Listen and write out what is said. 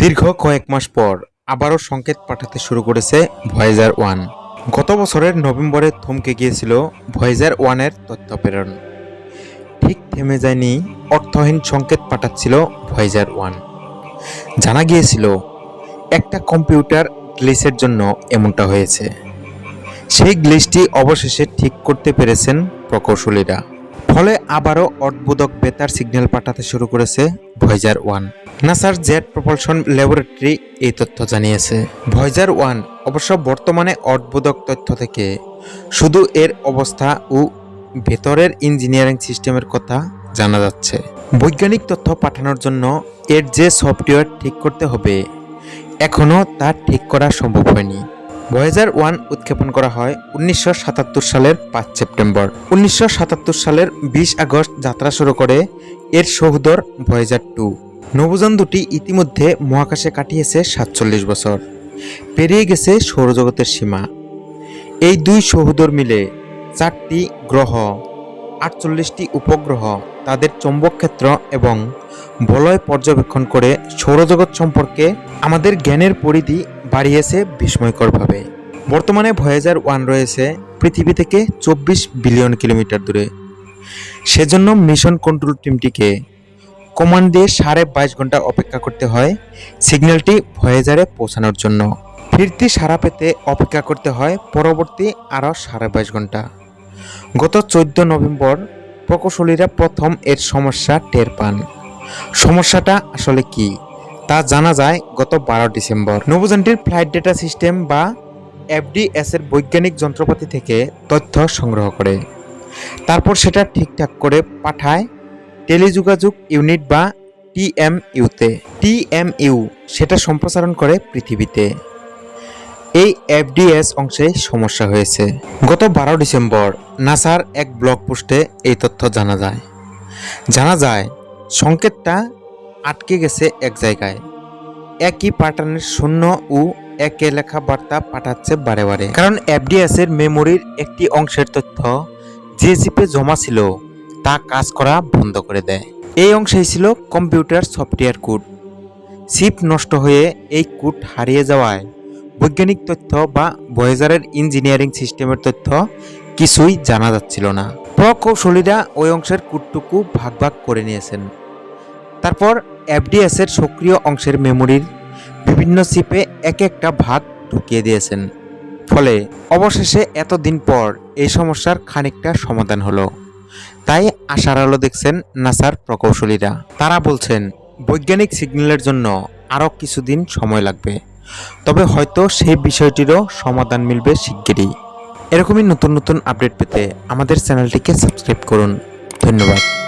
দীর্ঘ কয়েক মাস পর আবারও সংকেত পাঠাতে শুরু করেছে ভয়েজার ওয়ান। গত বছরের নভেম্বরে থমকে গিয়েছিল ভয়েজার ওয়ানের তথ্য প্রেরণ। ঠিক থেমে যায়নি, অর্থহীন সংকেত পাঠাচ্ছিল ভয়েজার ওয়ান। জানা গিয়েছিল, একটা কম্পিউটার গ্লিচের জন্য এমনটা হয়েছে। সেই গ্লিচটি অবশেষে ঠিক করতে পেরেছেন প্রকৌশলীরা। ফলে আবারও অদ্ভুতক বেতার সিগন্যাল পাঠাতে শুরু করেছে ভয়েজার ওয়ান। নাসার জেট প্রপালশন ল্যাবরেটরি এই তথ্য জানিয়েছে। ভয়েজার ওয়ান অবশ্য বর্তমানে অদ্ভুতক তথ্য থেকে। শুধু এর অবস্থা ও ভেতরের ইঞ্জিনিয়ারিং সিস্টেমের কথা জানা যাচ্ছে। বৈজ্ঞানিক তথ্য পাঠানোর জন্য এর যে সফটওয়্যার ঠিক করতে হবে, এখনও তা ঠিক করা সম্ভব হয়নি। ভয়েজার ওয়ান উৎক্ষেপণ করা হয় উনিশশো সাতাত্তর সালের পাঁচ সেপ্টেম্বর। উনিশশো সাতাত্তর সালের বিশ আগস্ট যাত্রা শুরু করে এর সহোদর ভয়েজার টু। নবযান দুটি ইতিমধ্যে মহাকাশে কাটিয়েছে সাতচল্লিশ বছর। পেরিয়ে গেছে সৌরজগতের সীমা। এই দুই সহোদর মিলে চারটি গ্রহ, আটচল্লিশটি উপগ্রহ, তাদের চৌম্বক ক্ষেত্র এবং বলয় পর্যবেক্ষণ করে সৌরজগৎ সম্পর্কে আমাদের জ্ঞানের পরিধি বাড়িয়েছে বিস্ময়করভাবে। বর্তমানে ভয়েজার ওয়ান রয়েছে পৃথিবী থেকে চব্বিশ বিলিয়ন কিলোমিটার দূরে। সেজন্য মিশন কন্ট্রোল টিমটিকে কমান্ড দিয়ে সাড়ে বাইশ ঘণ্টা অপেক্ষা করতে হয় সিগন্যালটি ভয়েজারে পৌঁছানোর জন্য। ফিরতি সারা পেতে অপেক্ষা করতে হয় পরবর্তী আরও সাড়ে বাইশ ঘণ্টা। গত চোদ্দ নভেম্বর প্রকৌশলীরা প্রথম এর সমস্যা টের পান। সমস্যাটা আসলে কি? তা জানা যায় গত বারো ডিসেম্বর। নবযানটির ফ্লাইট ডেটা সিস্টেম বা এফডিএস এর বৈজ্ঞানিক যন্ত্রপাতি থেকে তথ্য সংগ্রহ করে। তারপর সেটা ঠিকঠাক করে পাঠায় টেলিযোগাযোগ ইউনিট বা টিএমইউতে। টিএমইউ সেটা সম্প্রসারণ করে পৃথিবীতে। এই এফডিএস অংশে সমস্যা হয়েছে। গত বারো ডিসেম্বর নাসার এক ব্লগ পোস্টে এই তথ্য জানা যায়। জানা যায়, সংকেতটা আটকে গেছে এক জায়গায়। একই প্যাটার্নের শূন্য ও একে লেখা বার্তা পাঠাচ্ছে বারে বারে। কারণ এফডিএস এর মেমোরির একটি অংশের তথ্য চিপে জমা ছিল, তা কাজ করা বন্ধ করে দেয়। এই অংশেই ছিল কম্পিউটার সফটওয়্যার কোড চিপ নষ্ট হয়ে এই কোড হারিয়ে যাওয়ায় বৈজ্ঞানিক তথ্য বা ভয়েজারের ইঞ্জিনিয়ারিং সিস্টেমের তথ্য কিছুই জানা যাচ্ছিল না। প্রকৌশলীরা ওই অংশের কুটটুকু ভাগ ভাগ করে নিয়েছেন। তারপর এফডিএস এর সক্রিয় অংশের মেমোরির বিভিন্ন চিপে এক একটা ভাগ ঢুকিয়ে দিয়েছেন। ফলে অবশেষে এতদিন পর এই সমস্যার খানিকটা সমাধান হলো। তাই আশার আলো দেখছেন নাসার প্রকৌশলীরা। তারা বলছেন, বৈজ্ঞানিক সিগন্যালের জন্য আরও কিছুদিন সময় লাগবে। তবে হয়তো সেই বিষয়টিরও সমাধান মিলবে শিগগিরই। এরকমই নতুন নতুন আপডেট পেতে আমাদের চ্যানেলটিকে সাবস্ক্রাইব করুন। ধন্যবাদ।